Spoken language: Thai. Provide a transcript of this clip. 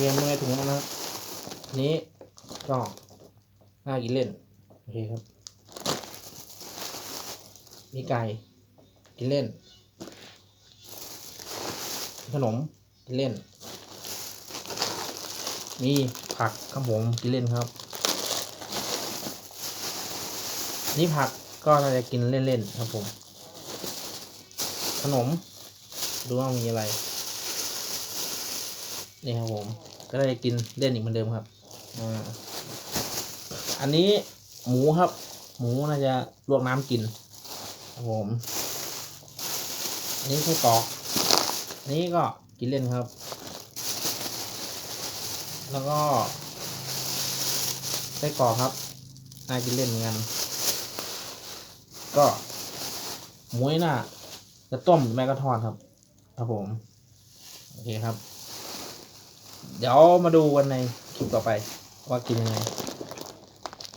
เรียมในถุงนะครับนนี้ก็น่ากินเล่น โอเคครับ มีไก่ กินเล่น ขนม กินเล่น มีผักครับผม กินเล่นครับ นี่ผักก็น่าจะกินเล่นๆครับผม ขนม ดูว่ามีอะไร นี่ครับผมก็ได้กินเล่นอีกเหมือนเดิมครับอ่าอันนี้หมูครับ หมูน่าจะลวกน้ำกินครับผม อันนี้ไส้กรอกอันนี้ก็กินเล่นครับ แล้วก็ไส้กรอกครับน่ากินเล่นเหมือนกัน ก็หมูนี่น่าจะต้มหรือไม่ก็ทอดครับ ครับผม โอเคครับ เดี๋ยวมาดูกันในคลิปต่อไปว่ากินยังไง